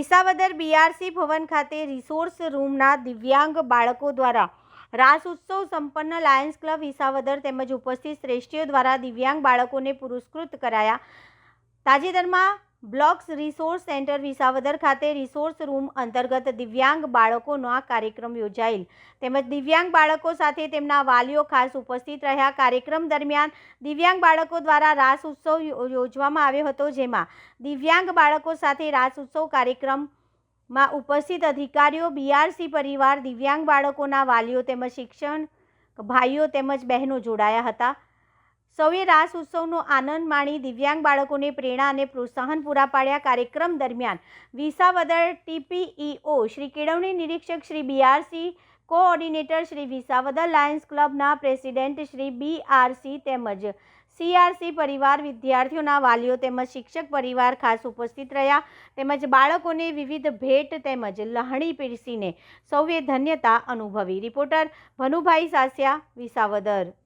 Visavadar BRC ભવન ખાતે resource રૂમના દિવ્યાંગ બાળકો દ્વારા રાસ ઉત્સવ સંપન્ન લાયન્સ ક્લબ વિસાવદર તેમજ ઉપસ્થિત શ્રેષ્ઠીઓ દ્વારા દિવ્યાંગ બાળકોને પુરસ્કૃત કરાયા. તાજેતરમાં બ્લોક્સ રિસોર્સ સેન્ટર વિસાવદર ખાતે રિસોર્સ રૂમ અંતર્ગત દિવ્યાંગ બાળકોનો આ કાર્યક્રમ યોજાયેલ. તેમજ દિવ્યાંગ બાળકો સાથે તેમના વાલીઓ ખાસ ઉપસ્થિત રહ્યા. કાર્યક્રમ દરમિયાન દિવ્યાંગ બાળકો દ્વારા રાસ ઉત્સવ યોજવામાં આવ્યો હતો. જેમાં દિવ્યાંગ બાળકો સાથે રાસ ઉત્સવ કાર્યક્રમમાં ઉપસ્થિત અધિકારીઓ બીઆરસી પરિવાર, દિવ્યાંગ બાળકોના વાલીઓ તેમજ શિક્ષણ ભાઈઓ તેમજ બહેનો જોડાયા હતા. સૌએ રાસ ઉત્સવનો આનંદ માણી દિવ્યાંગ બાળકોને પ્રેરણા અને પ્રોત્સાહન પૂરા પાડ્યા કાર્યક્રમ દરમિયાન વિસાવદર ટીપીઈઓ શ્રી કેળવણી નિરીક્ષક Shri BRC, coordinator Shri Visavadar Lions ક્લબના president Shri BRC તેમજ સીઆરસી પરિવાર વિદ્યાર્થીઓના વાલીઓ તેમજ શિક્ષક પરિવાર ખાસ ઉપસ્થિત રહ્યા. તેમજ બાળકોને વિવિધ ભેટ તેમજ લહણી પીરસીને સૌએ ધન્યતા અનુભવી. રિપોર્ટર ભનુભાઈ સાસિયા, વિસાવદર.